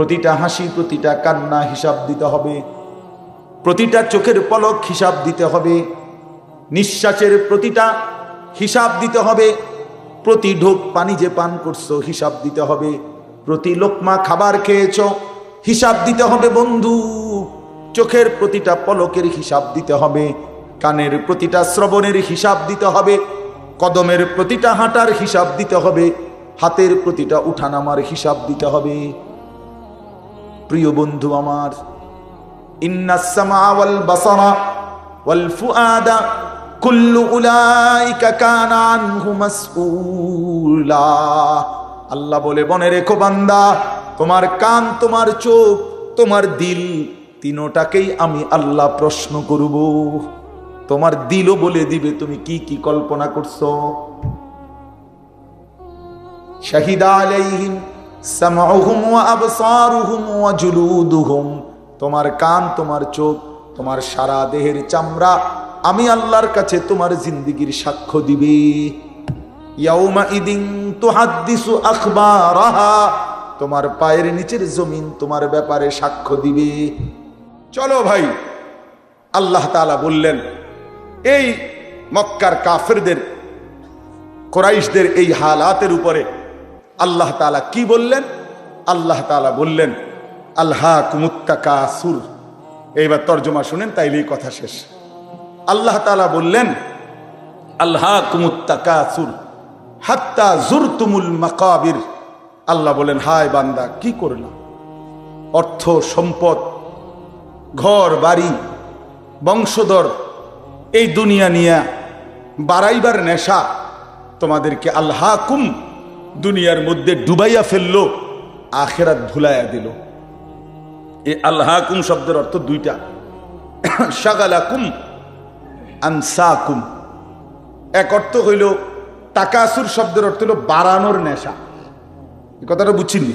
প্রতিটা হাসি, প্রতিটা কান্না হিসাব দিতে হবে। প্রতিটা চোখের পলক হিসাব দিতে হবে। নিঃশ্বাসের প্রতিটা হিসাব দিতে হবে। প্রতি ঢোক পানি যে পান করছ, হিসাব দিতে হবে। প্রতি লোকমা খাবার খেয়েছ, হিসাব দিতে হবে বন্ধু। চোখের প্রতিটা পলকের হিসাব দিতে হবে। কানের প্রতিটা শ্রবণের হিসাব দিতে হবে। কদমের প্রতিটা হাঁটার হিসাব দিতে হবে। হাতের প্রতিটা উঠানামার হিসাব দিতে হবে। প্রিয় বন্ধু আমার আল্লাহ বলে বনে রেখো বান্দা, তোমার কান, তোমার চোখ, তোমার দিল, তিনোটাকেই আমি আল্লাহ প্রশ্ন করব। তোমার দিলও বলে দিবে, তুমি কি কি কল্পনা করছ? শাহিদা আলাইহিম তোমার কান, তোমার চোখ, তোমার সারা দেহের চামড়া আমি আল্লাহর কাছে তোমার জিন্দিগির সাক্ষ্য দিবে। তোমার পায়ের নিচের জমিন তোমার ব্যাপারে সাক্ষ্য দিবে। চলো ভাই, আল্লাহ তাআলা বললেন, এই মক্কার কাফেরদের, কোরাইশদের এই হালাতের উপরে আল্লাহ তাআলা কি বললেন? আল্লাহ তাআলা বললেন আল্লাহ কুমুত্তাকাসুর এইবার তর্জমা শুনেন, তাইলেই কথা শেষ। আল্লাহ তালা বললেন আল্লাহ কুমুত্তাকাসুর হাত্তা জুরতুমুল মাকাবির। আল্লাহ বলেন, হায় বান্দা, কি করলাম অর্থ, সম্পদ, ঘর, বাড়ি, বংশধর, এই দুনিয়া নিয়ে বাড়াইবার নেশা তোমাদেরকে আল্লাহ কুম দুনিয়ার মধ্যে ডুবাইয়া ফেলল, আখেরাত ধুলাইয়া দিল। এই আল্লাহ কুম শব্দের অর্থ দুইটা। সাগালাকুম আনসাকুম। এক অর্থ হইল টাকাসুর শব্দের অর্থ হইল বাড়ানোর নেশা। এই কথাটা বুঝছিনি?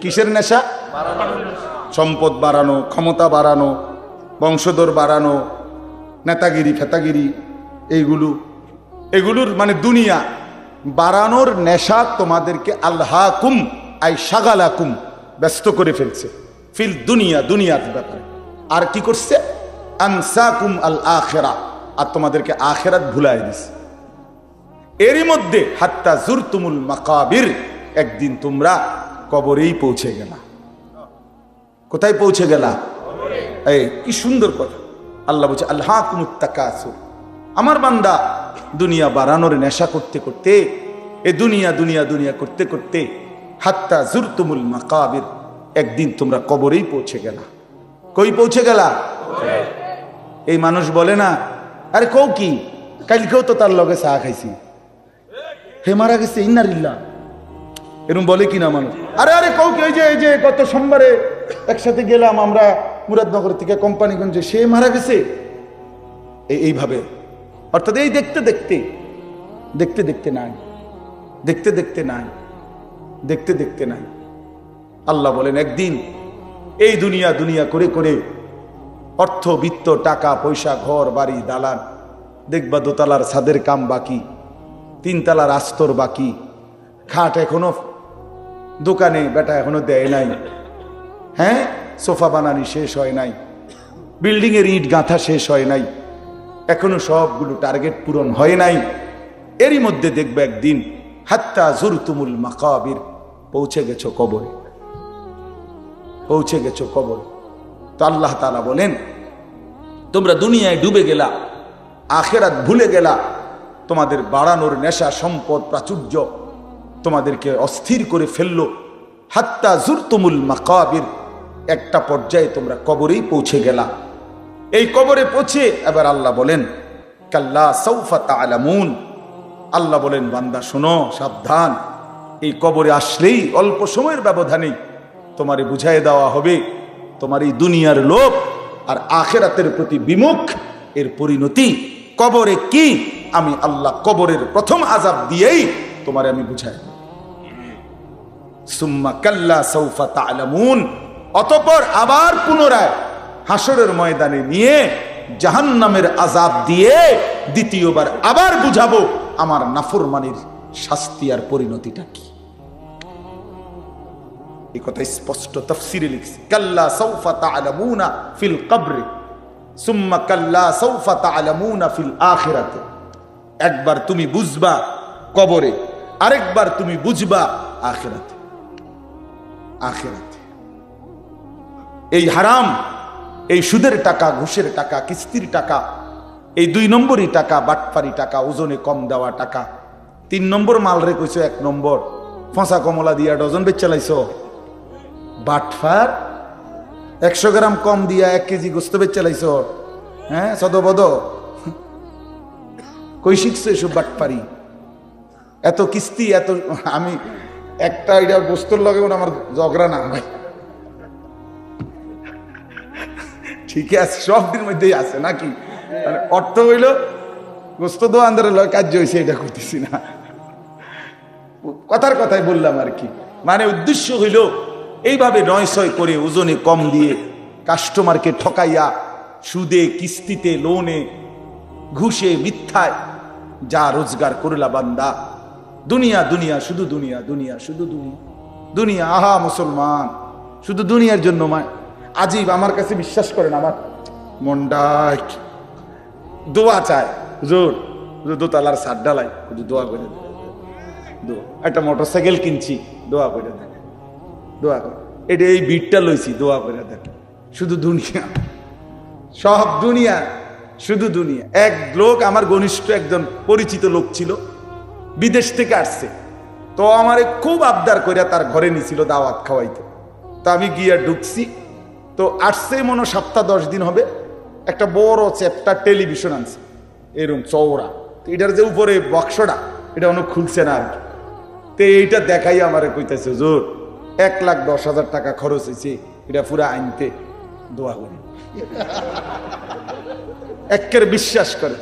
কিসের নেশা? সম্পদ বাড়ানো, ক্ষমতা বাড়ানো, বংশধর বাড়ানো, নেতাগিরি, ফেতাগিরি, এইগুলো। এগুলোর মানে দুনিয়া। বাড়ানোর নেশা তোমাদেরকে আল্লাহ কুম আই সাগালাকুম, ব্যস্ত করে ফেলছে। ফিল দুনিয়া, দুনিয়ার ব্যাপারে। আর কি করছে? আনসাকুম আল আখেরা। আর তোমাদেরকে আখেরাত ভুলাই দিছে। এরই মধ্যে হাত্তা জুরতুমুল মাকাবির, একদিন তোমরা কবরেই পৌঁছে গেলা। কোথায় পৌঁছে গেলা? এই, কি সুন্দর কথা। আল্লাহ বলছে আল্লাহ কুমুত্তাকাসুর আমার বান্দা, দুনিয়া বাড়ানোর নেশা করতে করতে, এ দুনিয়া দুনিয়া দুনিয়া করতে করতে, হাত্তা জুরতুমুল মাকাবির, একদিন তোমরা কবরেই পৌঁছে গেলা। কই পৌঁছে গেলা? এই মানুষ বলে না, আরে কৌ কি, কালকেও তো তার লগে চা খাইছি। হে মারা গেছে ইন্নারিল্লা এরকম বলে কি না মানুষ? আরে আরে কৌ কি, ওই যে, এই যে গত সোমবারে একসাথে গেলাম আমরা মুরাদনগর থেকে কোম্পানিগঞ্জে, সে মারা গেছে? এই এইভাবে অর্থাৎ এই দেখতে দেখতে দেখতে দেখতে নাই, দেখতে দেখতে নাই, দেখতে দেখতে নাই। আল্লাহ বলেন, একদিন এই দুনিয়া দুনিয়া করে করে অর্থ, বিত্ত, টাকা, পয়সা, ঘর, বাড়ি, দালান, দেখবা দোতলার ছাদের কাম বাকি, তিনতলার আস্তর বাকি, খাট এখনও দোকানে বেটা এখনও দেয় নাই হ্যাঁ? সোফা বানানি শেষ হয় নাই, বিল্ডিংয়ের ইট গাঁথা শেষ হয় নাই এখনও সবগুলো টার্গেট পূরণ হয় নাই। এরই মধ্যে দেখবে একদিন, হাত্তা জুরতুমুল মাকাবির, পৌঁছে গেছ কবরে। পৌঁছে গেছ কবর। তো আল্লাহ তালা বলেন, তোমরা দুনিয়ায় ডুবে গেলা, আখেরাত ভুলে গেলা। তোমাদের বাড়ানোর নেশা, সম্পদ, প্রাচুর্য তোমাদেরকে অস্থির করে ফেলল। হাত্তা জুরতুমুল মাকাবির, একটা পর্যায়ে তোমরা কবরেই পৌঁছে গেলা। এই কবরে পৌঁছে এবার আল্লাহ বলেন, কাল্লা সৌফা তালামুন আল্লাহ বলেন, বান্দা, শোনো, সাবধান। এই কবরে আসলেই অল্প সময়ের ব্যবধানে তোমারে বুঝাই দেওয়া হবে। তোমার এই দুনিয়ার লোভ আর আখেরাতের প্রতি বিমুখ, এর পরিণতি কবরে কি? আমি আল্লাহ কবরের প্রথম আজাব দিয়েই তোমারে আমি বুঝাই সুম্মা কাল্লা সৌফা তালামুন অতপর আবার পুনরায় হাসরের ময়দানে নিয়ে জাহান্নামের আজাব দিয়ে দ্বিতীয়বার আবার বুঝাবো আমার নাফরমানির শাস্তি আর পরিণতিটা কি। কথা স্পষ্ট তফসিরে লিখছে। কাল্লা সৌফা তা'লামুনা ফিল কবরে, সুম্মা কাল্লা সৌফা তা'লামুনা ফিল আখিরাতে। একবার তুমি বুঝবা কবরে, আরেকবার তুমি বুঝবা আখিরাতে। আখিরাতে। এই হারাম এই সুদের টাকা, ঘুষের টাকা, কিস্তির টাকা, এই দুই নম্বরই টাকা, বাটপারি টাকা, ওজনে কম দেওয়া টাকা। তিন নম্বর মাল রে কইছো, এক নম্বর। ফসা কমলা দিয়া ডজন বেচ চালাইছ বাটফার, একশো গ্রাম কম দিয়া এক কেজি গোস্ত বেচ চালাইছ হ্যাঁ সদবদ। কই শিখছো এসব বাটপারি? এত কিস্তি, এত আমি একটা এটা বস্তুর লগে আমার ঝগড়া না ভাই ঠিক আছে সবটির মধ্যেই আছে নাকি? মানে অর্থ হইল, গোস্ত দোয়ানদারের লয় কার্য হয়েছে এটা করতেছি না। কথার কথাই বললাম আর কি। মানে উদ্দেশ্য হইল, এইভাবে নয় ছয় করে ওজনে কম দিয়ে কাস্টমারকে ঠকাইয়া, সুদে, কিস্তিতে লোনে ঘুষে, মিথ্যায় যা রোজগার করলা বান্দা। দুনিয়া দুনিয়া, শুধু দুনিয়া দুনিয়া, শুধু দুনিয়া। দুনিয়া, আহা, মুসলমান। শুধু দুনিয়ার জন্য মা আজীব, আমার কাছে বিশ্বাস করেন আমার। মনটা দোয়া চায়। হুজুর দোতলার সার ডালাই দোয়া করে দোয়া। একটা মোটর সাইকেল কিনছি, দোয়া করে দেন। দোয়া করে। এটা এই বিটটা লইছি, দোয়া করে দেন। শুধু দুনিয়া। সব দুনিয়া, শুধু দুনিয়া। এক লোক আমার ঘনিষ্ঠ একজন পরিচিত লোক ছিল, বিদেশ থেকে আসছে। তো আমারে খুব আবদার করিয়া তার ঘরে নিছিল দাওয়াত খাওয়াইতে। তো আমি গিয়া ঢুকছি তো আসছে মনে সপ্তাহ দশ দিন হবে, একটা বড় চ্যাপ্টার টেলিভিশন আনছে এরকম চওড়া। তো এটার যে উপরে বক্সটা, এটা অনেক খুলছে না আর কি। তো এইটা দেখাই আমারে কইতেছে জোর এক লাখ দশ হাজার টাকা খরচ হয়েছে এটা পুরা আনতে দোয়া করি একের বিশ্বাস করে।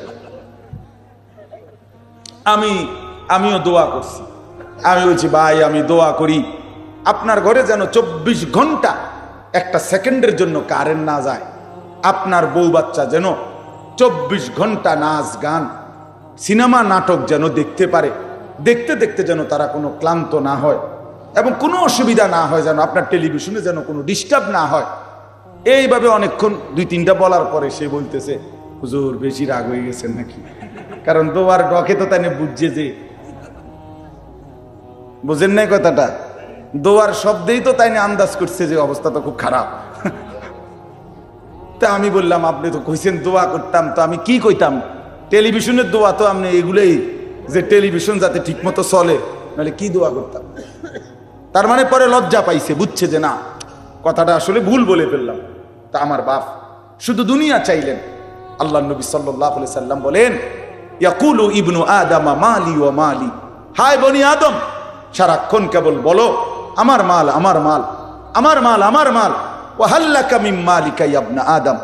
আমি, আমিও দোয়া করছি। আমি বলছি, ভাই, আমি দোয়া করি। আপনার ঘরে যেন চব্বিশ ঘণ্টা একটা সেকেন্ডের জন্য কারেন্ট না যায়। আপনার বউ বাচ্চা যেন চব্বিশ ঘণ্টা নাচ, গান, সিনেমা, নাটক যেন দেখতে পারে। দেখতে দেখতে যেন তারা কোনো ক্লান্ত না হয় এবং কোনো অসুবিধা না হয় যেন আপনার টেলিভিশনে যেন কোনো ডিস্টার্ব না হয়। এইভাবে অনেকক্ষণ দুই তিনটা বলার পরে সে বলতেছে, হুজুর, বেশি রাগ হয়ে গেছেন নাকি? কারণ তোমার ডকে তো তাই বুঝছে যে, বুঝেন নাই কথাটা? দোয়ার শব্দেই তো তাই আন্দাজ করছে যে অবস্থা তো খুব খারাপ। তা আমি বললাম, আপনি তো কইছেন দোয়া করতাম, তো আমি কি কইতাম? টেলিভিশনের দোয়া তো আপনি এগুলোই, যে টেলিভিশন যাতে ঠিকমতো চলে, নাহলে কি দোয়া করতাম? তার মানে পরে লজ্জা পাইছে, বুঝছে যে না, কথাটা আসলে ভুল বলে ফেললাম। তা আমার বাপ শুধু দুনিয়া চাইলেন। আল্লাহ নবী সাল্লাহ সাল্লাম বলেন ইবনু আদামা মালি ও মালি। হায় বনি আদম, সারাক্ষণ কেবল বলো আমার মাল আমার মাল আমার মাল আমার মাল। ও হাল্লাকা মিম মালিকা ইয়াবনা আদম।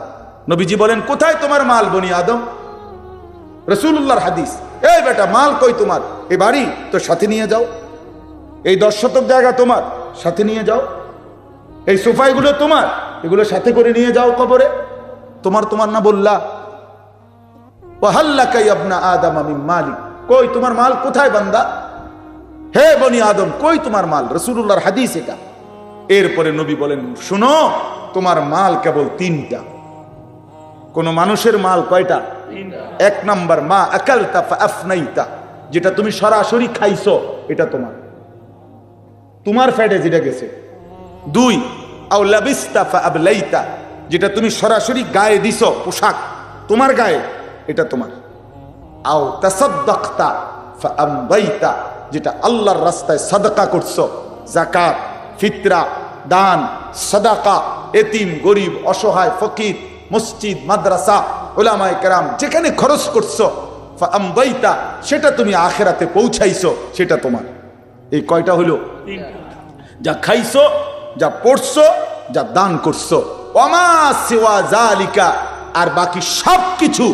নবীজি বলেন, কোথায় তোমার মাল, বনি আদম? রসুল্লাহর হাদিস। এই বেটা, মাল কই তোমার? এই বাড়ি তো সাথে নিয়ে যাও। এই দশ শতক জায়গা তোমার, সাথে নিয়ে যাও। এই সোফাইগুলো তোমার, এগুলো সাথে করে নিয়ে যাও কবরে। তোমার তোমার না বললা? ও হাল্লাকাই আপনা আদম আমি মালিক। কই, তোমার মাল কোথায় বান্দা? হে বনি আদম, কই তোমার মাল? রসুল্লাহর হাদিস এটা। এরপরে নবী বলেন, শুনো, তোমার মাল কেবল তিনটা। কোন মানুষের মাল কয়টা? এক নাম্বার, মা আকালতা আফনাইতা, যেটা তুমি সরাসরি খাইছো, এটা তোমার। তোমার ফ্যাটে যেটা গেছে। দুই আবলাইতা, যেটা তুমি সরাসরি গায়ে দিছ, পোশাক, তোমার গায়ে, এটা তোমার। আও তাসাদ্দাকতা ফাআমদাইতা যেটা আল্লাহর রাস্তায় সাদাকা করছ। জাকাত ফিতরা, দান, সাদাকা, এতিম, গরিব, অসহায়, ফকির, মসজিদ, মাদ্রাসা, ওলামায় কেরাম, যেখানে খরচ করছ, ফাআমদাইতা, সেটা তুমি আখেরাতে পৌঁছাইছো, সেটা তোমার। এই কয়টা হলো? যা খাইছো, যা পড়ছো, যা দান করছ। ওমা সিওয়া জালিকা আর বাকি সব কিছু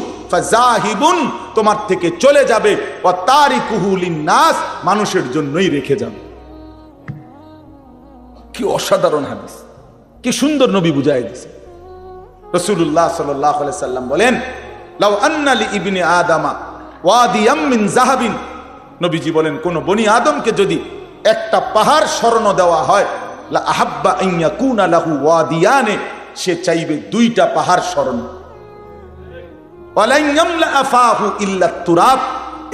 তোমার থেকে চলে যাবে। ও তারিকুহুলিন নাস মানুষের জন্যই রেখে যাবে। কি অসাধারণ হাদিস। কি সুন্দর নবী বুঝাই দিছে। রসুল্লাহ সাল্লাহ সাল্লাম বলেন, লাউ আন্নালি ইবনে আদামা ওয়াদিয়াম মিন জাহাবিন। নবীজি বলেন, কোন বনি আদমকে যদি একটা পাহাড় স্মরণ দেওয়া হয় আহাব্বা আইয়া কুনা লাহু ওয়াদিয়ানে, সে চাইবে দুইটা পাহাড় স্মরণ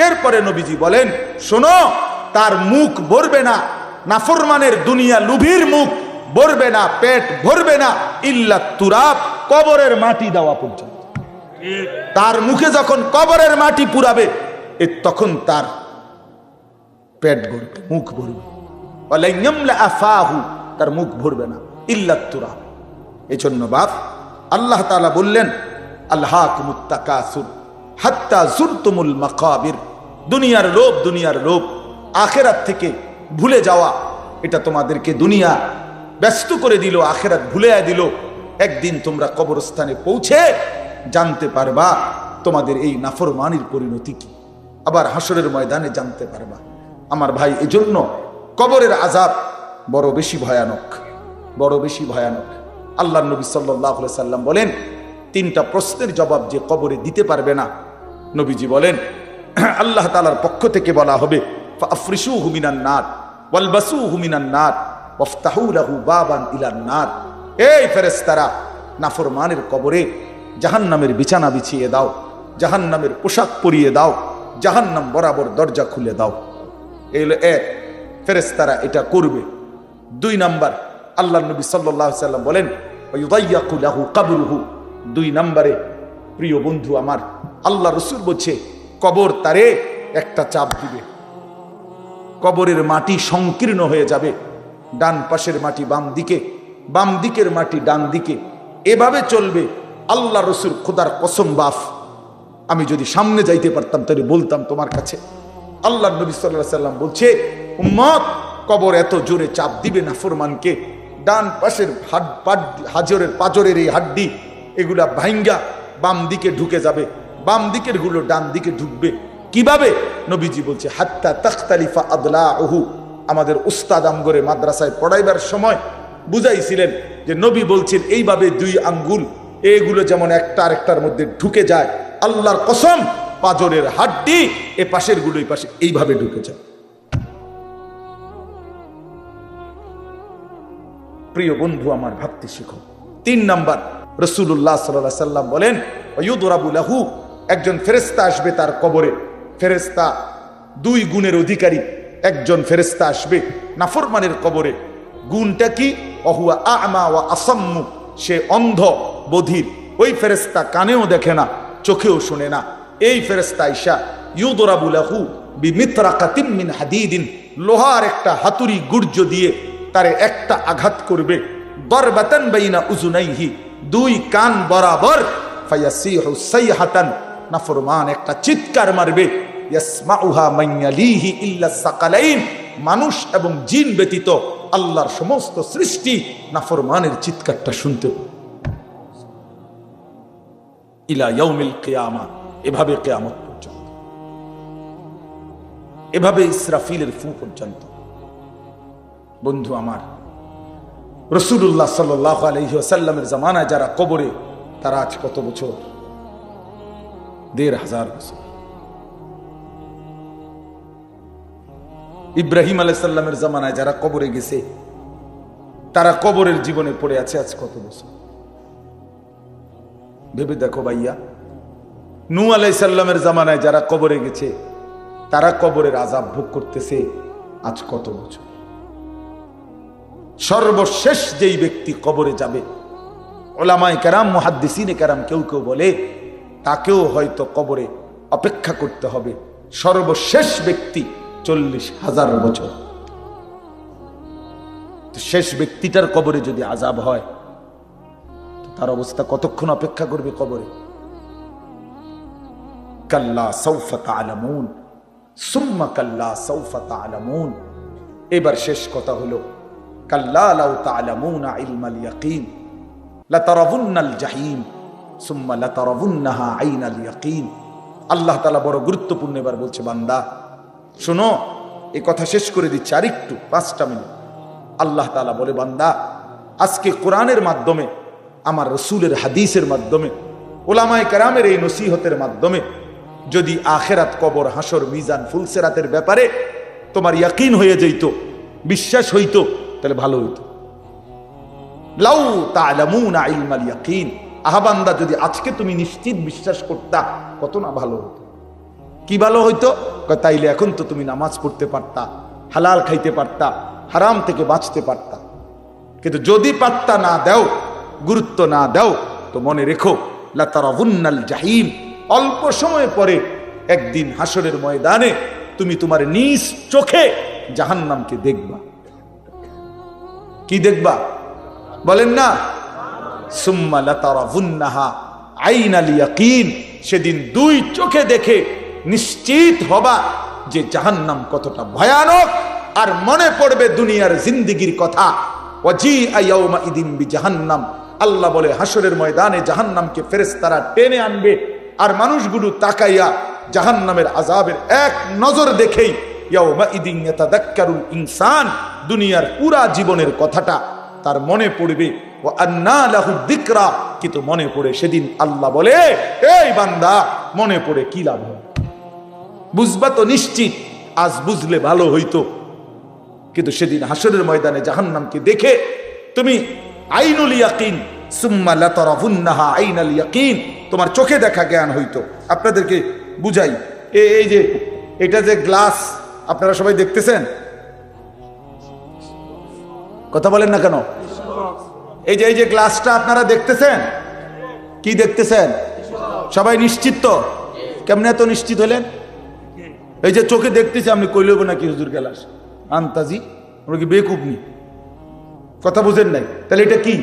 এরপরে নবীজি বলেন, শোনো, তার মুখ ভরবে না, নাফরমানের দুনিয়া লুভির মুখ ভরবে না, পেট ভরবে না, ইল্লা তুরাব, কবরের মাটি দেওয়া পর্যন্ত। তার মুখে যখন কবরের মাটি পুরাবে, এ তখন তার পেট ভরবে, মুখ ভরবে। আফাহু, তার মুখ ভরবে না, ইল্লা তুরাব। এই জন্য বাপ, আল্লাহ তাআলা বললেন আল্লাহ কুমুত্তাকাসুর হাত্তা জুরতুমুল মাকাবির। দুনিয়ার লোভ দুনিয়ার লোভ, আখেরাত থেকে ভুলে যাওয়া, এটা তোমাদেরকে দুনিয়া ব্যস্ত করে দিল, আখেরাত ভুলে দিল। একদিন তোমরা কবরস্থানে পৌঁছে জানতে পারবা তোমাদের এই নাফরমানির পরিণতি কি। আবার হাসরের ময়দানে জানতে পারবা। আমার ভাই, এজন্য কবরের আজাব বড় বেশি ভয়ানক, বড় বেশি ভয়ানক। আল্লাহ নবী সাল্লাহ সাল্লাম বলেন তিনটা প্রশ্নের জবাব যে কবরে দিতে পারবে না। নবীজি বলেন, আল্লাহ তালার পক্ষ থেকে বলা হবে আফরিসু হুমিনান নার ওয়ালবাসু হুমিনান নার ওফতাহু লাহু বাবান ইলান নার। এই ফেরেস্তারা নাফরমানের কবরে জাহান্নামের বিছানা বিছিয়ে দাও, জাহান্নামের পোশাক পরিয়ে দাও, জাহান্নাম বরাবর দরজা খুলে দাও। এই হলো এক ফেরেস্তারা এটা করবে। দুই নাম্বার আল্লাহ নবী সাল্লাহ সাল্লাম বলেন লাহু কাবরুহু দুই নাম্বারে, প্রিয় বন্ধু আমার, আল্লাহ রসুল বলছে, কবর তারে একটা চাপ দিবে। কবরের মাটি সংকীর্ণ হয়ে যাবে, ডান পাশের মাটি বাম দিকে, বাম দিকের মাটি ডান দিকে। এভাবে চলবে, আল্লাহ রসুল খোদার কসম বাফ। আমি যদি সামনে যাইতে পারতাম, তাহলে বলতাম তোমার কাছে। আল্লাহ নবী সাল্লাহ সাল্লাম বলছে, উম্মত, কবর এত জোরে চাপ দিবে না ফরমানকে ডান পাশের হাজরের পাজরের এই হাড্ডি এগুলা ভাইঙ্গা বাম দিকে ঢুকে যাবে, বাম দিকেরগুলো ডান দিকে ঢুকবে। কীভাবে? নবীজি বলছে, হাত্তা তখতালিফা আদলা ওহু আমাদের উস্তাদ আমগরে মাদ্রাসায় পড়াইবার সময় বুঝাইছিলেন যে নবী বলছেন, এইভাবে দুই আঙ্গুল, এগুলো যেমন একটা আরেকটার মধ্যে ঢুকে যায়, আল্লাহর কসম, পাজরের হাড্ডি এ পাশেরগুলো পাশে এইভাবে ঢুকে যায়। প্রিয় বন্ধু, আমার ভাবতে শিখো। তিন নাম্বার রসুল্লাহ সাল্লাহ সাল্লাম বলেন লাহু একজন ফেরেস্তা আসবে তার কবরে। ফেরেস্তা দুই গুণের অধিকারী, একজন ফেরেস্তা আসবে নাফরমানের কবরে। গুণটা কি? অহুয়া আমা ওয়া আসাম্মু, সে অন্ধ বধির। ওই ফেরেস্তা কানেও দেখে না, চোখেও শোনে না। এই ফেরেস্তা ইসা ইউদরাবুলাহু বিমিত্রাকাতিম মিন হাদিদিন লোহার একটা হাতুড়ি গুর্জ দিয়ে তারে একটা আঘাত করবে। উজুনাইহি, দুই কান বরাবর, ফায়াসিহু সাইহাতান, নাফরমান একটা চিৎকার মারবে, ইয়াসমাউহা মাইয়ালিহি ইল্লা সাকালাইন, মানুষ এবং জিন ব্যতীত আল্লাহর সমস্ত সৃষ্টি নাফরমানের চিৎকারটা শুনতে। ইলা ইয়াউমিল কিয়ামা, এভাবে কিয়ামত পর্যন্ত। এভাবে ইসরাফিলের ফু পর্যন্ত। বন্ধু আমার রসুল্লাহ সাল্লাহ আলহিহাসাল্লামের জামানায় যারা কবরে, তারা আজ কত বছর? দেড় হাজার বছর। ইব্রাহিম আলাইসাল্লামের জামানায় যারা কবরে গেছে, তারা কবরের জীবনে পড়ে আছে আজ কত বছর? ভেবে দেখো ভাইয়া, নু আলাইসাল্লামের জামানায় যারা কবরে গেছে, তারা কবরের আজাব ভোগ করতেছে আজ কত বছর? সর্বশেষ যেই ব্যক্তি কবরে যাবে ওলামাই কারাম, মহাদ্দিসিনে কারাম কেউ কেউ বলে, তাকেও হয়তো কবরে অপেক্ষা করতে হবে। সর্বশেষ ব্যক্তি চল্লিশ হাজার বছর। শেষ ব্যক্তিটার কবরে যদি আজাব হয় তার অবস্থা কতক্ষণ অপেক্ষা করবে কবরে? কাল্লা সৌফা আলামুন সুম্মা কাল্লা সৌফা আলামুন এবার শেষ কথা হলো কাল্লা লাউ তালামুনা ইলমাল ইয়াকিন, লাতারাবুন্নাল জাহিম, সুম্মা লাতারাবুন্নাহা আইনাল ইয়াকিন। আল্লাহ তাআলা বড় গুরুত্বপূর্ণ এবার বলছে, বান্দা, শোনো এই কথা শেষ করে দিচ্ছি আরেকটু, পাঁচটা মিনিট। আল্লাহ তাআলা বলে, বান্দা, আজকে কোরআনের মাধ্যমে, আমার রসুলের হাদিসের মাধ্যমে, ওলামায় কারামের এই নসিহতের মাধ্যমে, যদি আখেরাত কবর হাসর মিজান, ফুলসেরাতের ব্যাপারে তোমার ইয়াকিন হয়ে যেত বিশ্বাস হইতো তাহলে ভালো হইতো। লাউ তা'লামুনা ইলমাল আহাবান্দা যদি আজকে তুমি নিশ্চিত বিশ্বাস করতা, কত না ভালো হতো। কি ভালো হইতো? তাইলে এখন তো তুমি নামাজ পড়তে পারতা, হালাল খাইতে পারতা, হারাম থেকে বাঁচতে পারতা। কিন্তু যদি পাত্তা না দাও, গুরুত্ব না দাও, তো মনে রেখো লাতারাবুন্নাল জাহিম। অল্প সময় পরে একদিন হাসরের ময়দানে তুমি তোমার নিজ চোখে জাহান্নামকে দেখবা। কি দেখবা? বলেন না। সুম্মা লাতারাবুন্নাহা আইনাল ইয়াকিন। সেদিন দুই চোখে দেখে নিশ্চিত হবা যে জাহান্নাম কতটা ভয়ানক। আর মনে পড়বে দুনিয়ার জিন্দিগির কথা। ওয়াজি আয়াউমা ইদিন জাহান্নাম আল্লাহ বলে হাসরের ময়দানে জাহান্নামকে ফেরেশতারা টেনে আনবে। আর মানুষগুলো তাকাইয়া জাহান্নামের আজাবের এক নজর দেখেই ইনসান। দুনিয়ার পুরা জীবনের কথাটা তার মনে পড়বে। ও আন্না দিকরা কিন্তু মনে পড়ে সেদিন আল্লাহ বলে, এই বান্দা, মনে পড়ে কি লাভ বুঝবা তো নিশ্চিত, আজ বুঝলে ভালো হইতো। কিন্তু সেদিন হাসরের ময়দানে জাহান্নামকে দেখে তুমি আইনুল ইয়াকিন, সুম্মা ইয়াকিন। তোমার চোখে দেখা জ্ঞান হইতো। আপনাদেরকে বুঝাই এই যে, এটা যে গ্লাস আপনারা সবাই দেখতেছেন? কথা বলেন না কেন? এই যে এই যে গ্লাসটা আপনারা দেখতেছেন? কি দেখতেছেন? সবাই নিশ্চিত তো? কেমনে এত নিশ্চিত হলেন? এই যে চোখে দেখতেছি, আপনি কইলেব নাকি হুজুর গেলাস আন্তাজি, আমরা কি বেকুব নি কথা বুঝেন নাই? তাহলে এটা কি?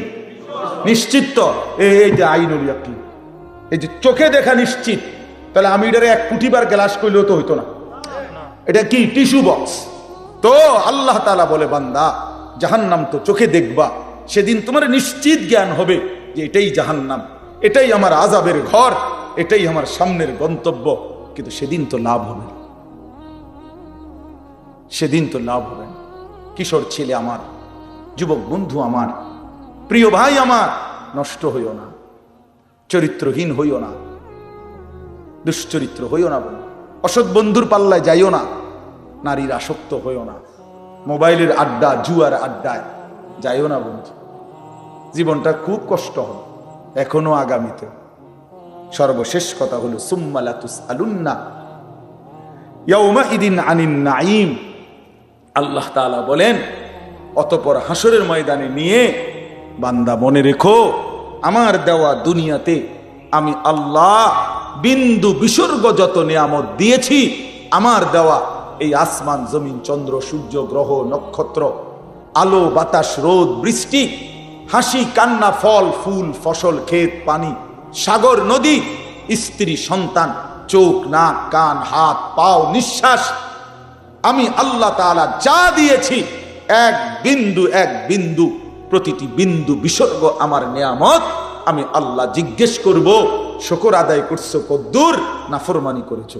নিশ্চিত তো? এই যে আইনুল ইয়াকিন এই যে চোখে দেখা নিশ্চিত। তাহলে আমি এটারে এক কুটিবার গ্লাস কইলেও তো হইতো না। এটা কি? Tissue box. তো আল্লাহ তালা বলে, বান্দা, জাহান্নাম তো চোখে দেখবা, সেদিন তোমার নিশ্চিত জ্ঞান হবে যে এটাই জাহান্নাম, এটাই আমার আজাবের ঘর, এটাই আমার সামনের গন্তব্য, কিন্তু সেদিন তো লাভ হবে না। সেদিন তো লাভ হবে না। কিশোর ছেলে আমার, যুবক বন্ধু আমার, প্রিয় ভাই আমার, নষ্ট হইও না, চরিত্রহীন হইও না, দুশ্চরিত্র হইও না বন্ধু। অসৎ বন্ধুর পাল্লায় যাইও না। নারীর আসক্ত হইও না। মোবাইলের আড্ডা, জুয়ার আড্ডায় যাইও না বন্ধু। জীবনটা খুব কষ্ট হবে এখনও আগামীতে। সর্বশেষ কথা হলো ইদিন আল্লাহ বলেন, অতপর হাসরের ময়দানে নিয়ে বান্দা মনে রেখো, আমার দেওয়া দুনিয়াতে আমি আল্লাহ বিন্দু বিসর্গ যত নিয়ামত দিয়েছি, আমার দেওয়া এই আসমান, জমিন, চন্দ্র, সূর্য, গ্রহ, নক্ষত্র, আলো, বাতাস, রোদ, বৃষ্টি, হাসি, কান্না, ফল, ফুল, ফসল, ক্ষেত, পানি, সাগর, নদী, স্ত্রী, সন্তান, চোখ, নাক, কান, হাত, পাও, নিঃশ্বাস, আমি আল্লাহ তালা যা দিয়েছি, এক বিন্দু এক বিন্দু, প্রতিটি বিন্দু বিসর্গ আমার নিয়ামত, আমি আল্লাহ জিজ্ঞেস করব। শকর আদায় করছ, কদ্দুর না ফরমানি করেছ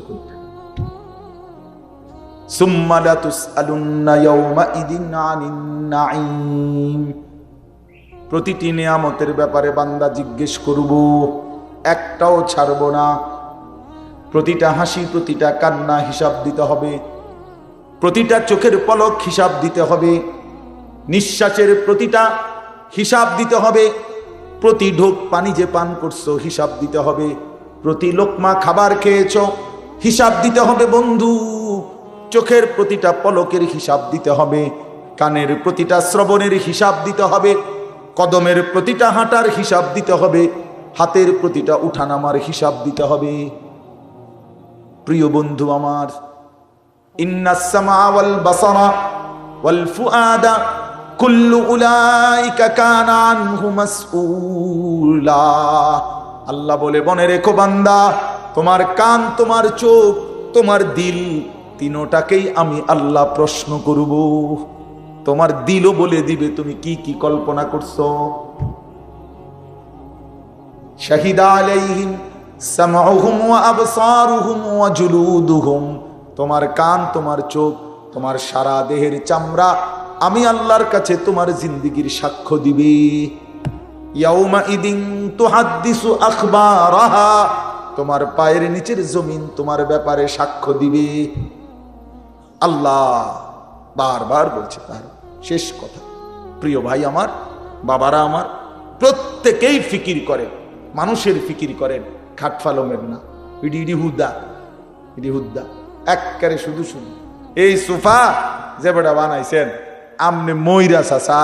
প্রতিটি নিয়ামতের ব্যাপারে বান্দা জিজ্ঞেস করব, একটাও ছাড়ব না। প্রতিটা হাসি, প্রতিটা কান্না হিসাব দিতে হবে। প্রতিটা চোখের পলক হিসাব দিতে হবে। নিঃশ্বাসের প্রতিটা হিসাব দিতে হবে। প্রতি ঢোক পানি যে পান করছ, হিসাব দিতে হবে। প্রতি লোকমা খাবার খেয়েছ, হিসাব দিতে হবে বন্ধু। চোখের প্রতিটা পলকের হিসাব দিতে হবে, কানের প্রতিটা শ্রবণের হিসাব দিতে হবে, কদমের প্রতিটা হাঁটার হিসাব দিতে হবে, হাতের প্রতিটা উঠানামার হিসাব দিতে হবে। প্রিয় বন্ধু আমার ইন্নাসমা ওয়াল বাসারা ওয়াল ফুআদা আল্লাহ বলে বনে রেখো বান্দা, তোমার কান, তোমার চোখ, তোমার দিল, তিনটাকেই আমি আল্লাহ প্রশ্ন করব। তোমার দিলও বলে দিবে, তুমি কি কি কল্পনা করছ? তোমার কান, তোমার চোখ, তোমার সারা দেহের চামড়া আমি আল্লাহর কাছে তোমার জিন্দিগির সাক্ষ্য দিবে। তোমার পায়ের নিচের জমিন তোমার ব্যাপারে সাক্ষ্য দিবে। আল্লাহ বারবার বলছে তার শেষ কথা। প্রিয় ভাই আমার, বাবারা আমার, প্রত্যেকেই ফিকির করেন, মানুষের ফিকির করেন খাটফালমের না। ইডি ইডি হুদ্দা ইডি হুদ্দা শুধু শুধু এই সোফা যে বেটা বানাইছেন আমনে ময়রা চাচা,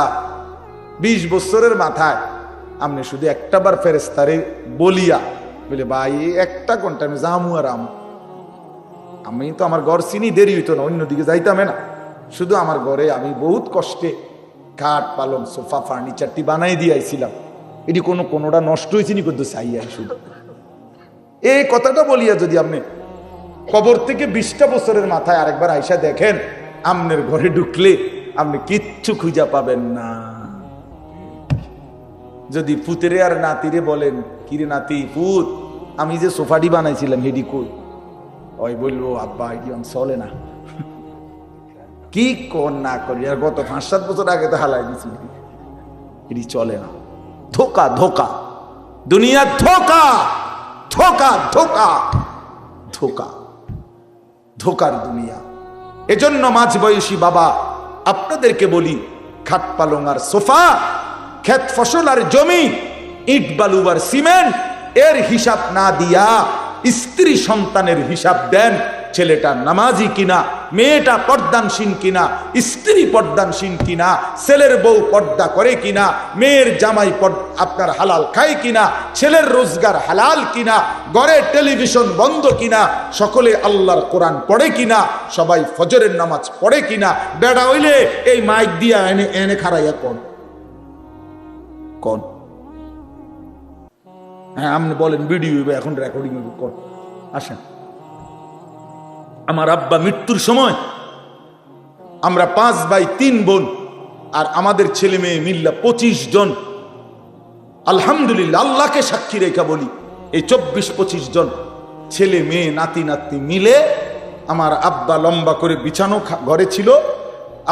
বিশ বছরের মাথায় আমনে শুধু একটা বার ফেরেস্তারে বলিয়া বলে, ভাই একটা কোনটা আমি জামু আর আম। আমি তো আমার ঘর চিনি, দেরি হইতো না, অন্যদিকে যাইতামে না। শুধু আমার ঘরে আমি বহুত কষ্টে খাট, পালং, সোফা, ফার্নিচারটি বানাই দিয়েছিলাম এটি কোনো কোনোটা নষ্ট হয়েছে নি কিন্তু চাইয়াই শুধু। এই কথাটা বলিয়া যদি আপনি কবর থেকে বিশটা বছরের মাথায় আরেকবার আইসা দেখেন, আমনের ঘরে ঢুকলে আপনি কিচ্ছু খুঁজা পাবেন না। যদি পুতেরে আর নাতিরে বলেন, কিরে নাতি, পুত, আমি যে সোফাটি বানাইছিলাম, হেডি কই? ওই বলব, আব্বা আমার চলে না। কি কর না করি আর গত পাঁচ সাত বছর আগে তো হালাই দিছি। এটি চলে না। ধোকা ধোকা। দুনিয়া ধোকা ধোকা ধোকা ধোকা। ধোকার দুনিয়া। এজন্য মাঝ বয়সী বাবা আপনাদেরকে বলি, খাট পালং আর সোফা, ক্ষেত ফসল আর জমি, ইট বালু আর সিমেন্ট, এর হিসাব না দিয়া স্ত্রী সন্তানের হিসাব দেন, ছেলেটা নামাজি কিনা মেয়েটা পর্দানসীন কিনা, স্ত্রী পর্দানসীন কিনা, ছেলের বউ পর্দা করে কিনা, মেয়ের জামাই আপনার হালাল খায় কিনা, ছেলের রোজগার হালাল কিনা, ঘরে টেলিভিশন বন্ধ কিনা, সকলে আল্লাহর কোরআন পড়ে কিনা, সবাই ফজরের নামাজ পড়ে কিনা, বেড়া হইলে এই মাইক দিয়া এনে এনে খারাইয়া কোন। কোন। হ্যাঁ আপনি বলেন, ভিডিও এখন রেকর্ডিং কোন। আসেন। আমার আব্বা মৃত্যুর সময় আমরা পাঁচ বাই তিন বোন আর আমাদের ছেলে মেয়ে মিল্লা পঁচিশ জন। আলহামদুলিল্লাহ, আল্লাহকে সাক্ষী রেখা বলি, এই চব্বিশ, পঁচিশ জন ছেলে মেয়ে, নাতি নাতি মিলে আমার আব্বা লম্বা করে বিছানো ঘরে ছিল।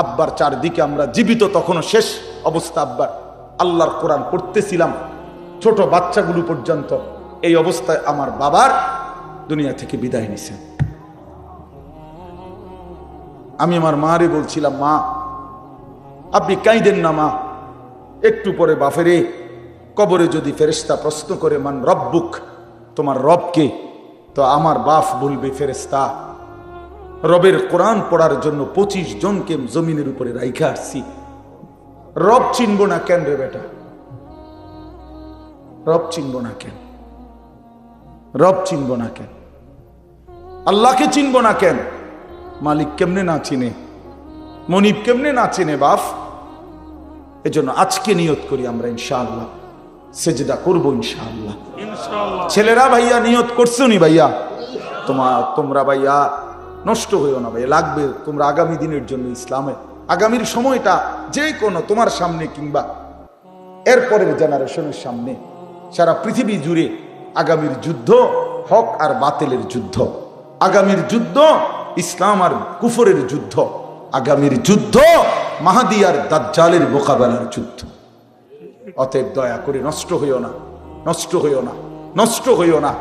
আব্বার চারদিকে আমরা জীবিত, তখনও শেষ অবস্থা আব্বার। আল্লাহর কোরআন পড়তেছিলাম, ছোট বাচ্চাগুলো পর্যন্ত এই অবস্থায় আমার বাবার দুনিয়া থেকে বিদায় নিছেন। আমি আমার মারে বলছিলাম, মা, আপনি কাইদেন না, মা। একটু পরে বাফেরে কবরে যদি ফেরেস্তা প্রশ্ন করে, মান রব্বুক, তোমার রবকে তো আমার বাফ বলবে ফেরেস্তা রবের কোরআন পড়ার জন্য পঁচিশ জনকে জমিনের উপরে রাইখা আসছি। রব চিনব না কেন রে বেটা? রব চিনব না কেন? রব চিনব না কেন? আল্লাহকে চিনব না কেন? মালিক কেমনে না চিনে? মনিব কেমনে না চিনে বাপ? এজন্য আজকে নিয়ত করি আমরা ইনশাআল্লাহ। সেজদা করব ইনশাআল্লাহ। ছেলেরা ভাইয়া নিয়ত করছ নি ভাইয়া? তোমার তোমরা ভাইয়া নষ্ট হইও না ভাইয়া লাগবে তোমরা আগামী দিনের জন্য ইসলামে। আগামীর সময়টা যে কোনো তোমার সামনে কিংবা এরপরের জেনারেশনের সামনে। সারা পৃথিবী জুড়ে আগামীর যুদ্ধ হক আর বাতিলের যুদ্ধ। আগামীর যুদ্ধ ইসলাম আর কুফরের যুদ্ধ, আগামীর যুদ্ধ মাহাদি আর দাজ্জালের মোকাবেলার যুদ্ধ। অতএব দয়া করে নষ্ট হইও না, নষ্ট হইও না, নষ্ট হইও না।